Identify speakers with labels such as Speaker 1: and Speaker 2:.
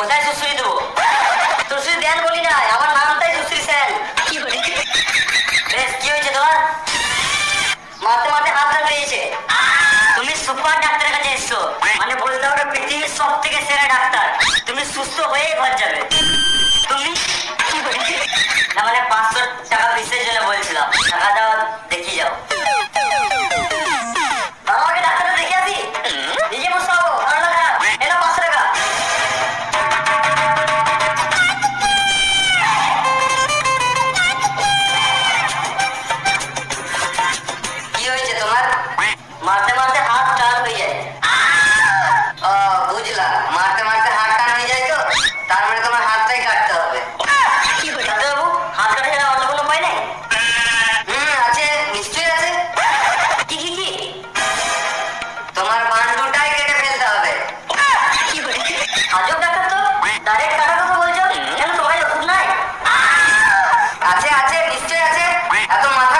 Speaker 1: কোথায় সুশ্রী দেবো সুশ্রী দেন বলি না আমার নামটাই সুশ্রী স্যার বেশ কি হয়েছে তোমার? মারতে মারতে হাতটা পেয়েছে। তুমি সুপার ডাক্তারের কাছে এসছো। মানে বলতে হবে পৃথিবীর সব থেকে সেরা ডাক্তার। তুমি সুস্থ হয়ে ঘর যাবে। তুমি কি না মানে পাঁচশো
Speaker 2: আছে আছে নিশ্চয় আছে। এত মাথা